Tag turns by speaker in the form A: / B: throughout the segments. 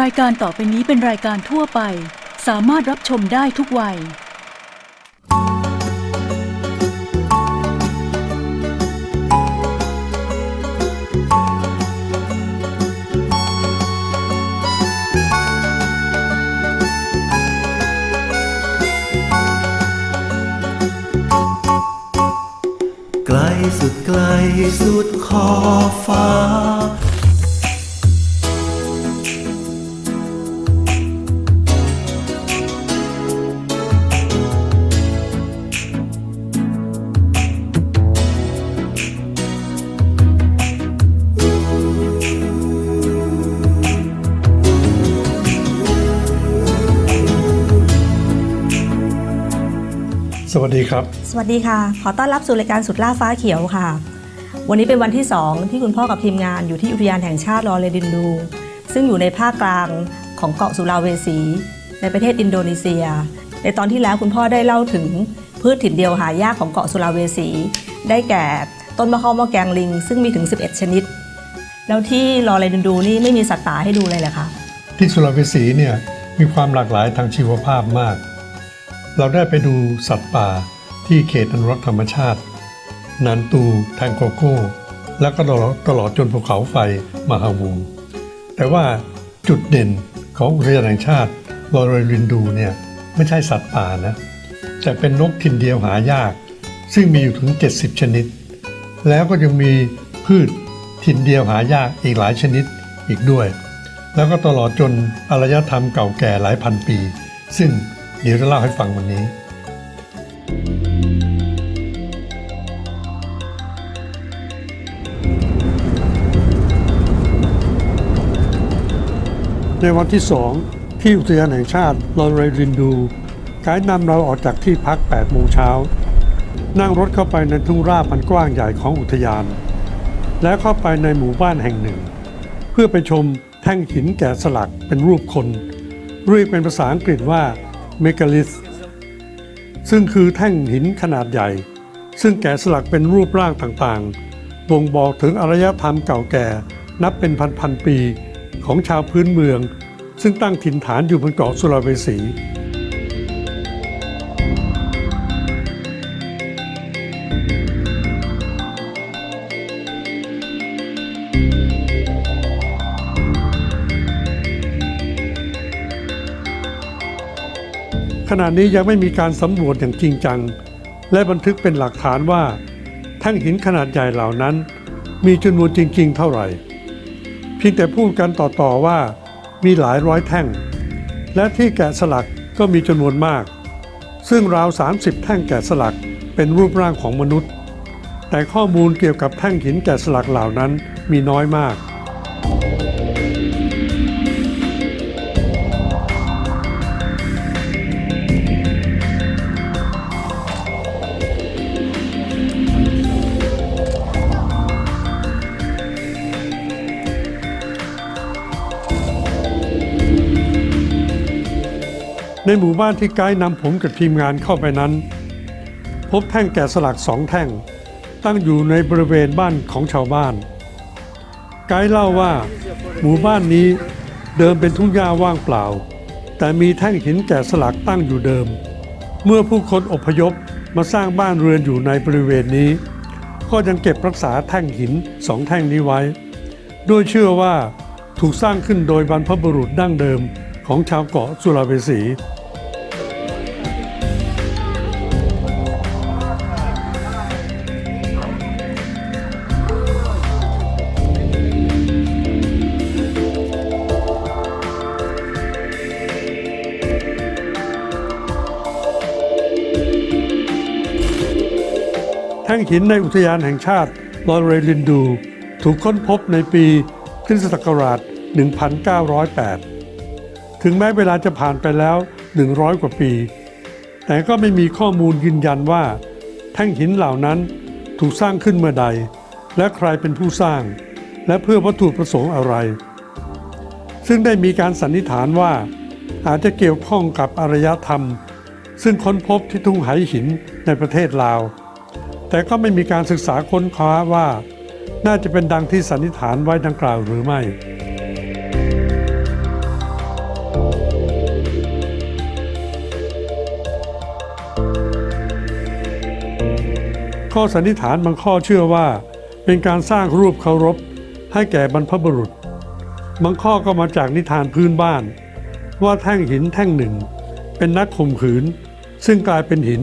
A: รายการต่อไปนี้เป็นรายการทั่วไป สามารถรับชมได้ทุกวัย
B: ไกลสุดไกลสุดขอบฟ้า
C: สวัสดีครับ
D: สวัสดีค่ะ ขอต้อนรับสู่รายการสุดล่าฟ้าเขียวค่ะ วันนี้เป็นวันที่ 2 ที่คุณพ่อกับทีมงานอยู่ที่อุทยานแห่งชาติลอเรดินดู ซึ่งอยู่ในภาคกลางของเกาะสุลาเวสี ในประเทศอินโดนีเซีย ในตอนที่แล้วคุณพ่อได้เล่าถึงพืชถิ่นเดียวหายากของเกาะสุลาเวสี ได้แก่ต้นมะข้าวมะแกงลิง ซึ่งมีถึง 11 ชนิด แล้วที่ลอเรดินดูนี่ไม่มีสัตว์ป่าให้ดูเลยเหรอคะ
C: ที่สุรเวสีเนี่ยมีความหลากหลายทางชีวภาพมาก เราได้ไปดูสัตว์ป่าที่เขตอนุรักษ์ธรรมชาติ นันตู แทงโกโก้ และก็ตลอดตลอดจนภูเขาไฟมหาวูแต่ว่าจุดเด่นของอุทยานแห่งชาติลอเรลินดูเนี่ยไม่ใช่สัตว์ป่านะ แต่เป็นนกถิ่นเดียวหายาก ซึ่งมีอยู่ถึง 70 ชนิด แล้วก็ยังมีพืชถิ่นเดียวหายากอีกหลายชนิดอีกด้วย แล้วก็ตลอดจนอารยธรรมเก่าแก่หลายพันปี ซึ่ง เดี๋ยวจะเล่าให้ฟังวันนี้ ในวันที่2ที่อุทยานแห่งชาติลอเรรินดูไกด์นำเราออกจากที่พัก 8 โมงเช้า นั่งรถเข้าไปในทุ่งราบันกว้างใหญ่ของอุทยาน แล้วเข้าไปในหมู่บ้านแห่งหนึ่ง เพื่อไปชมแท่งหินแกะสลักเป็นรูปคนเรียกเป็นภาษาอังกฤษว่า เมกาลิสซึ่งคือแท่งหินขนาดใหญ่ ซึ่งแกะสลักเป็นรูปร่างต่างๆ บ่งบอกถึงอารยธรรมเก่าแก่นับเป็นพันๆปีของชาวพื้นเมือง ซึ่งตั้งถิ่นฐานอยู่บนเกาะสุลาเวสี ณะนี้ยังไม่มีการสำรวจอย่างจริงจัง และบันทึกเป็นหลักฐานว่าแท่งหินขนาดใหญ่เหล่านั้น มีจำนวนจริง ๆ เท่าไหร่ เพียงแต่พูดกันต่อๆว่ามีหลายร้อยแท่ง และที่แกะสลักก็มีจำนวนมาก ซึ่งราว 30 แท่งแกะสลักเป็นรูปร่างของมนุษย์ แต่ข้อมูลเกี่ยวกับแท่งหินแกะสลักเหล่านั้นมีน้อยมาก ในหมู่บ้านที่ไกด์นำผมกับทีมงานเข้าไปนั้น พบแท่งแกะสลักสองแท่ง ตั้งอยู่ในบริเวณบ้านของชาวบ้าน ไกด์เล่าว่า หมู่บ้านนี้เดิมเป็นทุ่งหญ้าว่างเปล่า แต่มีแท่งหินแกะสลักตั้งอยู่เดิม เมื่อผู้คนอพยพมาสร้างบ้านเรือนอยู่ในบริเวณนี้ ก็ยังเก็บรักษาแท่งหินสองแท่งนี้ไว้โดยเชื่อว่าถูกสร้างขึ้นโดยบรรพบุรุษดั้งเดิมของชาวเกาะสุลาเวสี ท่งหินในอุทยานแห่งชาติลอเรลินดู ถูกค้นพบในปีคริสตศักราช 1908 ถึงแม้เวลาจะผ่านไปแล้ว 100 กว่าปี แต่ก็ไม่มีข้อมูลยืนยันว่า แท่งหินเหล่านั้นถูกสร้างขึ้นเมื่อใด และใครเป็นผู้สร้าง และเพื่อวัตถุประสงค์อะไร ซึ่งได้มีการสันนิษฐานว่า อาจจะเกี่ยวข้องกับอารยธรรม ซึ่งค้นพบที่ทุ่งไหหินในประเทศลาว แต่ก็ไม่มีการศึกษาค้นคว้าว่า น่าจะเป็นดังที่สันนิษฐานไว้ดังกล่าวหรือไม่ข้อสันนิษฐานบางข้อเชื่อว่าเป็นการสร้างรูปเคารพให้แก่บรรพบุรุษ บางข้อก็มาจากนิทานพื้นบ้าน ว่าแท่งหินแท่งหนึ่ง เป็นนักข่มขืน ซึ่งกลายเป็นหิน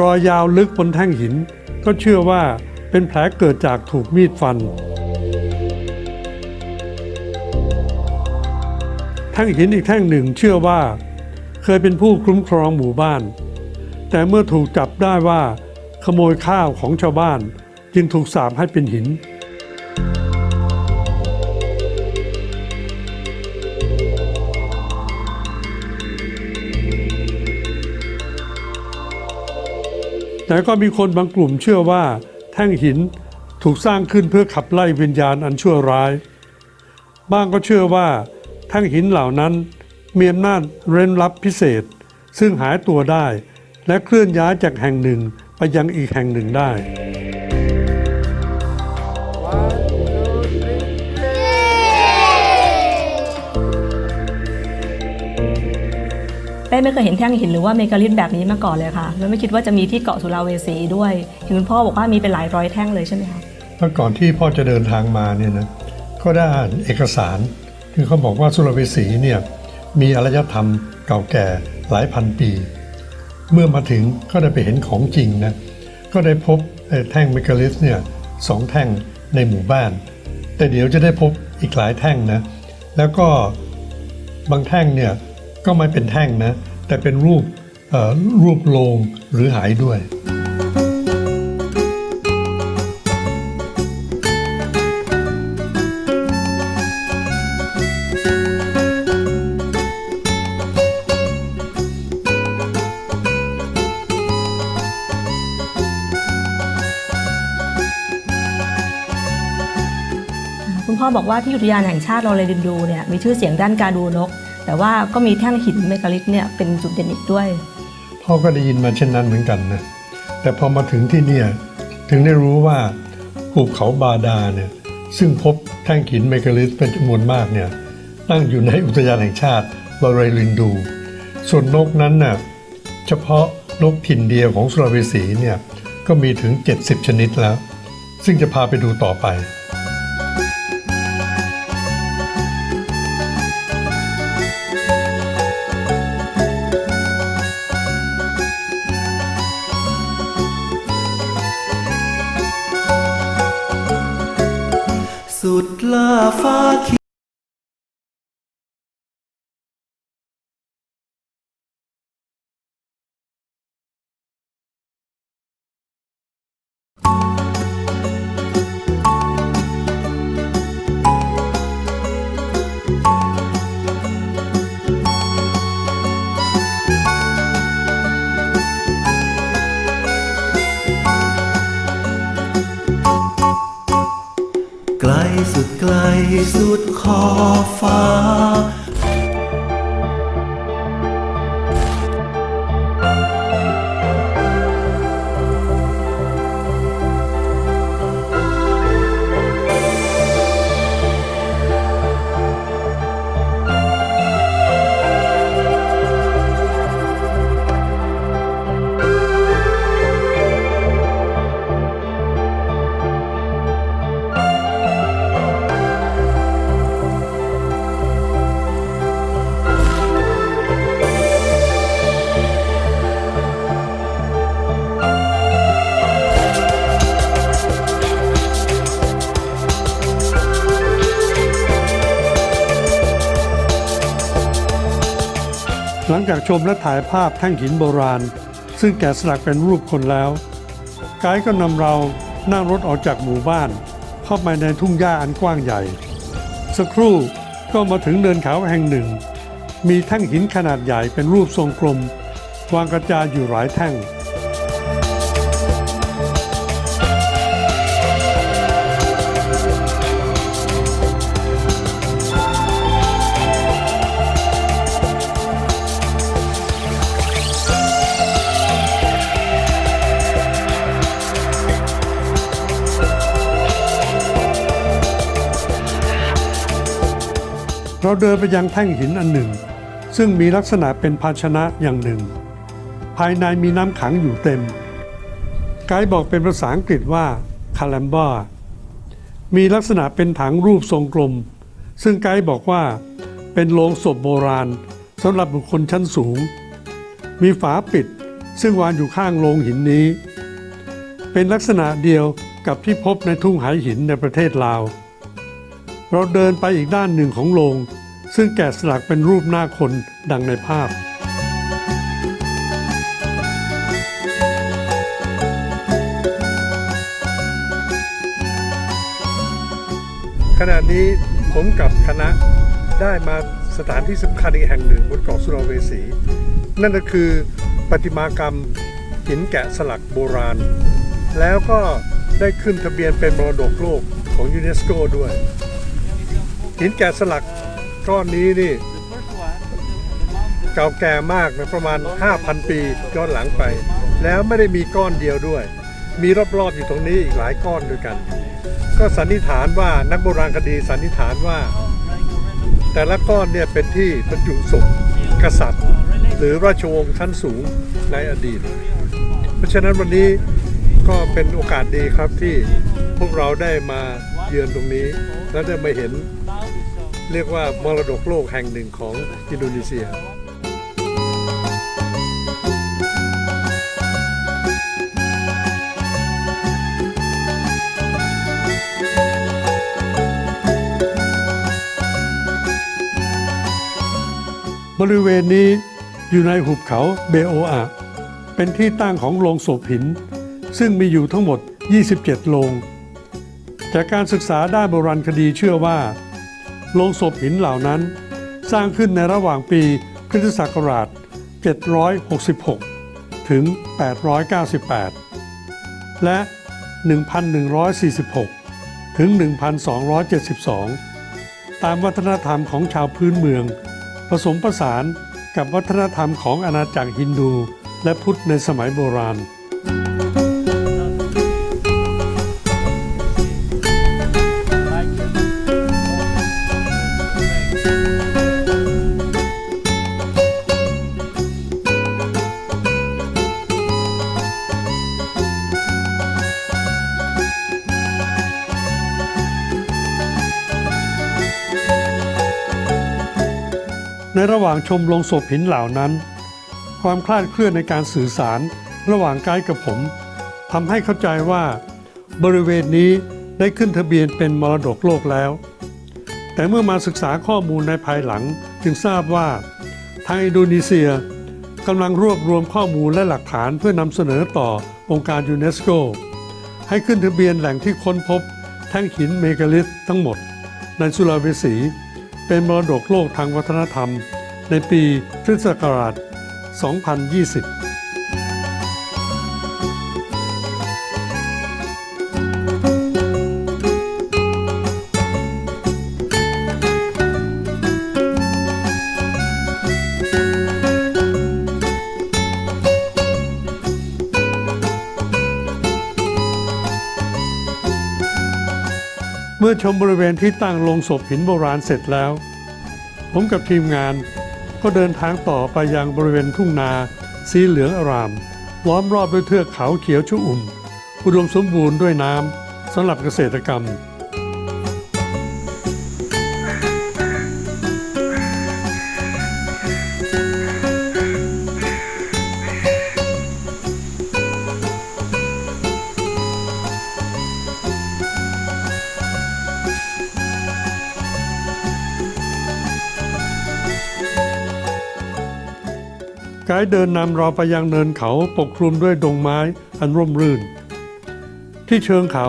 C: รอยยาวลึกบนแท่งหิน ก็เชื่อว่าเป็นแผลเกิดจากถูกมีดฟัน แท่งหินอีกแท่งหนึ่งเชื่อว่า เคยเป็นผู้คุ้มครองหมู่บ้าน แต่เมื่อถูกจับได้ว่าขโมยข้าวของชาวบ้าน จึงถูกสาปให้เป็นหิน แต่ก็มีคนบางกลุ่มเชื่อว่าแท่งหินถูกสร้างขึ้นเพื่อขับไล่วิญญาณอันชั่วร้าย บ้างก็เชื่อว่าแท่งหินเหล่านั้นมีอำนาจเร้นลับพิเศษ ซึ่งหายตัวได้ และเคลื่อนย้ายจากแห่งหนึ่งไปยังอีกแห่งหนึ่งได้
D: ป้ไม่เคยเห็นแท่งหินหรือว่าเมกาลิธแบบนี้มาก่อนเลยค่ะ แล้วไม่คิดว่าจะมีที่เกาะสุราเวสีด้วยเห็นคุณพ่อบอกว่ามีเป็นหลายร้อยแท่งเลยใช่ไหมคะ
C: เมื่อก่อนที่พ่อจะเดินทางมาเนี่ยนะก็ได้เอกสารที่เขาบอกว่าสุราเวสีเนี่ยมีอารยธรรมเก่าแก่หลายพันปี เมื่อมาถึงก็ได้ไปเห็นของจริงนะก็ได้พบแท่งเมกาลิสเนี่ยสองแท่งในหมู่บ้าน แต่เดี๋ยวจะได้พบอีกหลายแท่งนะแล้วก็บางแท่งเนี่ย ก็ไม่เป็นแท่งนะ แต่เป็นรูปรูปโลงหรือหายด้วย
D: คุณพ่อบอกว่าที่อุทยานแห่งชาติลอเรดินดูเนี่ยมีชื่อเสียงด้านการดูนก แต่ว่าก็มีแท่งหินเมกาลิธเนี่ยเป็นจุดเด่นอีกด้วย
C: พ่อก็ได้ยินมาเช่นนั้นเหมือนกันนะ แต่พอมาถึงที่เนี่ยถึงได้รู้ว่าภูเขาบาดาเนี่ยซึ่งพบแท่งหินเมกาลิสเป็นจำนวนมากเนี่ยตั้งอยู่ในอุทยานแห่งชาติลอเรลินดู ส่วนนกนั้นน่ะเฉพาะนกถิ่นเดียวของสุราเวสีเนี่ยก็มีถึง 70 ชนิดแล้ว ซึ่งจะพาไปดูต่อไป
B: สุดไกลสุดขอบฟ้า
C: งจากชมและถ่ายภาพแท่งหินโบราณ ซึ่งแกะสลักเป็นรูปคนแล้ว ไกด์ก็นำเรานั่งรถออกจากหมู่บ้าน เข้าไปในทุ่งหญ้าอันกว้างใหญ่ สักครู่ก็มาถึงเนินเขาแห่งหนึ่ง มีแท่งหินขนาดใหญ่เป็นรูปทรงกลม วางกระจายอยู่หลายแท่ง เราเดินไปยังแท่งหินอันหนึ่ง ซึ่งมีลักษณะเป็นภาชนะอย่างหนึ่ง ภายในมีน้ำขังอยู่เต็ม ไกด์บอกเป็นภาษาอังกฤษว่าคาลัมบามีลักษณะเป็นถังรูปทรงกลม ซึ่งไกด์บอกว่าเป็นโลงศพโบราณสำหรับบุคคลชั้นสูง มีฝาปิดซึ่งวางอยู่ข้างโลงหินนี้ เป็นลักษณะเดียวกับที่พบในทุ่งหายหินในประเทศลาว เราเดินไปอีกด้านหนึ่งของโลง ซึ่งแกะสลักเป็นรูปหน้าคนดังในภาพ ขณะนี้ผมกับคณะได้มาสถานที่สำคัญอีกแห่งหนึ่งบนเกาะสุราเวสี นั่นก็คือประติมากรรมหินแกะสลักโบราณ แล้วก็ได้ขึ้นทะเบียนเป็นมรดกโลกของยูเนสโกด้วย หินแกะสลักก้อนนี้นี่ เก่าแก่มากนะประมาณ 5,000 ปีย้อนหลังไป แล้วไม่ได้มีก้อนเดียวด้วย มีรอบๆอยู่ตรงนี้อีกหลายก้อนด้วยกัน ก็สันนิษฐานว่านักโบราณคดีสันนิษฐานว่า แต่ละก้อนเนี่ยเป็นที่บรรจุศพกษัตริย์ หรือราชวงศ์ชั้นสูงในอดีต เพราะฉะนั้นวันนี้ก็เป็นโอกาสดีครับที่พวกเราได้มาเยือนตรงนี้ และได้มาเห็น เรียกว่ามรดกโลกแห่งหนึ่งของอินโดนีเซียบริเวณนี้อยู่ในหุบเขาเบโออะเป็นที่ตั้งของโรงศพหิน ซึ่งมีอยู่ทั้งหมด 27 โรง จากการศึกษาด้านโบราณคดีเชื่อว่า โรงศพหินเหล่านั้น สร้างขึ้นในระหว่างปีคริสตศักราช 766 ถึง 898 และ 1146 ถึง 1272 ตามวัฒนธรรมของชาวพื้นเมือง ผสมผสานกับวัฒนธรรมของอาณาจักรฮินดูและพุทธในสมัยโบราณ ระหว่างชมโลงศพหินเหล่านั้น ความคลาดเคลื่อนในการสื่อสารระหว่างไกด์กับผมทำให้เข้าใจว่า บริเวณนี้ได้ขึ้นทะเบียนเป็นมรดกโลกแล้ว แต่เมื่อมาศึกษาข้อมูลในภายหลังจึงทราบว่า ทางอินโดนีเซียกำลังรวบรวมข้อมูลและหลักฐานเพื่อนำเสนอต่อองค์การยูเนสโกให้ขึ้นทะเบียนแหล่งที่ค้นพบแท่งหินเมกาลิธทั้งหมดในสุราเวสี เป็นมรดกโลกทางวัฒนธรรม ในปีคริสตศักราช 2020 มื่อชมบริเวณที่ตั้งโลงศพหินโบราณเสร็จแล้ว ผมกับทีมงานก็เดินทางต่อไปยังบริเวณทุ่งนา สีเหลืองอาราม ล้อมรอบด้วยเทือกเขาเขียวชุ่อุ่มอุดมสมบูรณ์ด้วยน้ำสำหรับเกษตรกรรม เดินนำเราไปยังเนินเขาปกคลุมด้วยดงไม้อันร่มรื่น ที่เชิงเขา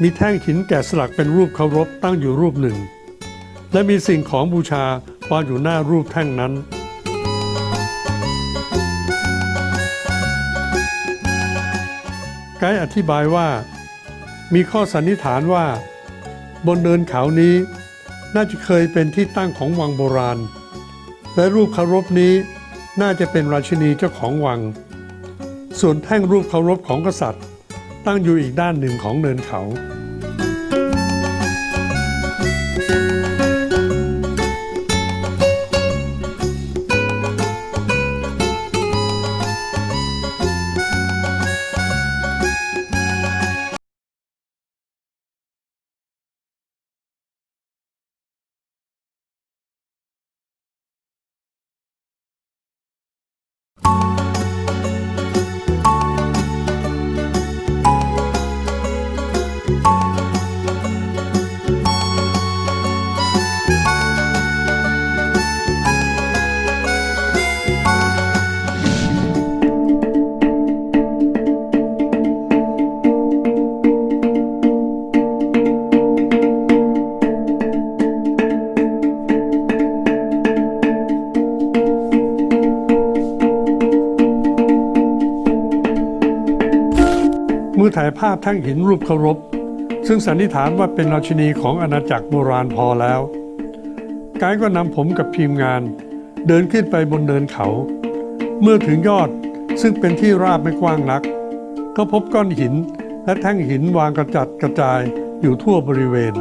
C: มีแท่งหินแกะสลักเป็นรูปเคารพตั้งอยู่รูปหนึ่ง และมีสิ่งของบูชาวางอยู่หน้ารูปแท่งนั้น ไกด์อธิบายว่า มีข้อสันนิษฐานว่า บนเนินเขานี้น่าจะเคยเป็นที่ตั้งของวังโบราณ และรูปเคารพนี้ น่าจะเป็นราชินีเจ้าของวัง ส่วนแท่งรูปเคารพของกษัตริย์ ตั้งอยู่อีกด้านหนึ่งของเนินเขาายภาพแท่งหินรูปเคารพ ซึ่งสันนิษฐานว่าเป็นราชินีของอาณาจักรโบราณพอแล้ว กายก็นำผมกับทีมงาน เดินขึ้นไปบนเนินเขา เมื่อถึงยอดซึ่งเป็นที่ราบไม่กว้างนัก ก็พบก้อนหินและแท่งหินวางกระจัดกระจายอยู่ทั่วบริเวณ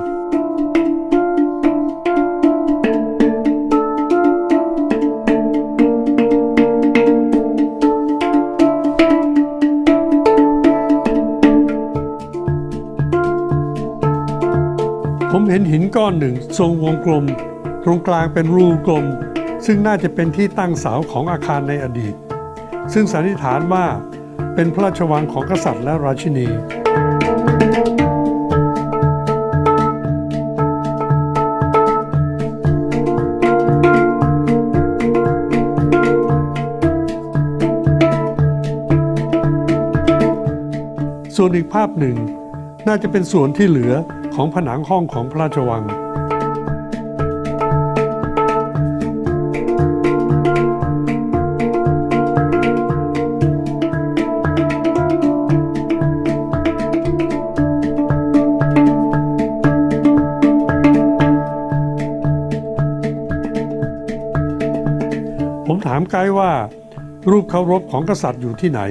C: เห็นหินก้อนหนึ่ง ทรงวงกลม ตรงกลางเป็นรูกลม ซึ่งน่าจะเป็นที่ตั้งเสาของอาคารในอดีต ซึ่งสันนิษฐานว่าเป็นพระราชวังของกษัตริย์และราชินี ส่วนอีกภาพหนึ่ง น่าจะเป็นส่วนที่เหลือ ของผนังห้องของพระราชวัง ผมถามไกด์ว่า รูปเคารพของกษัตริย์อยู่ที่ไหน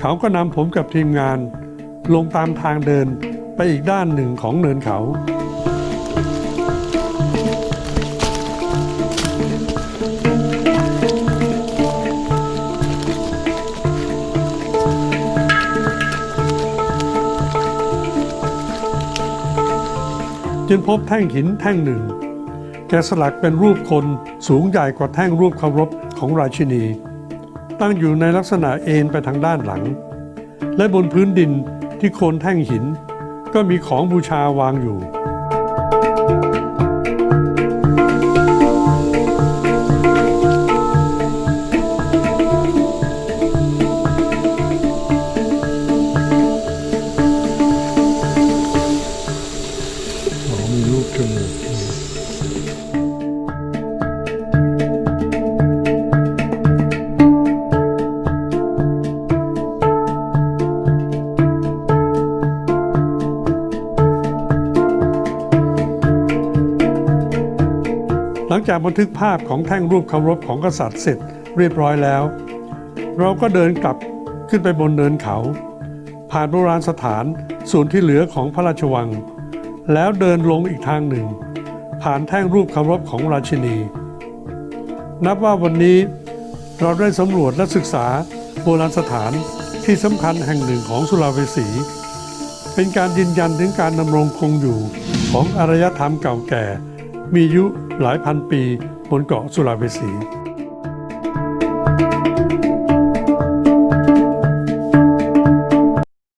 C: เขาก็นำผมกับทีมงานลงตามทางเดิน ไปอีกด้านหนึ่งของเนินเขา จึงพบแท่งหินแท่งหนึ่ง แกสลักเป็นรูปคนสูงใหญ่กว่าแท่งรูปเคารพของราชินี ตั้งอยู่ในลักษณะเอ็นไปทางด้านหลัง และบนพื้นดินที่โคนแท่งหิน ก็มีของบูชาวางอยู่ จากบันทึกภาพของแท่งรูปเคารพของกษัตริย์เสร็จเรียบร้อยแล้ว เราก็เดินกลับขึ้นไปบนเนินเขา ผ่านโบราณสถานส่วนที่เหลือของพระราชวัง แล้วเดินลงอีกทางหนึ่ง ผ่านแท่งรูปเคารพของราชินี นับว่าวันนี้เราได้สำรวจและศึกษาโบราณสถานที่สำคัญแห่งหนึ่งของสุราเวสี เป็นการยืนยันถึงการดำรงคงอยู่ของอารยธรรมเก่าแก่ มีอายุหลายพันปีบนเกาะสุราเวสี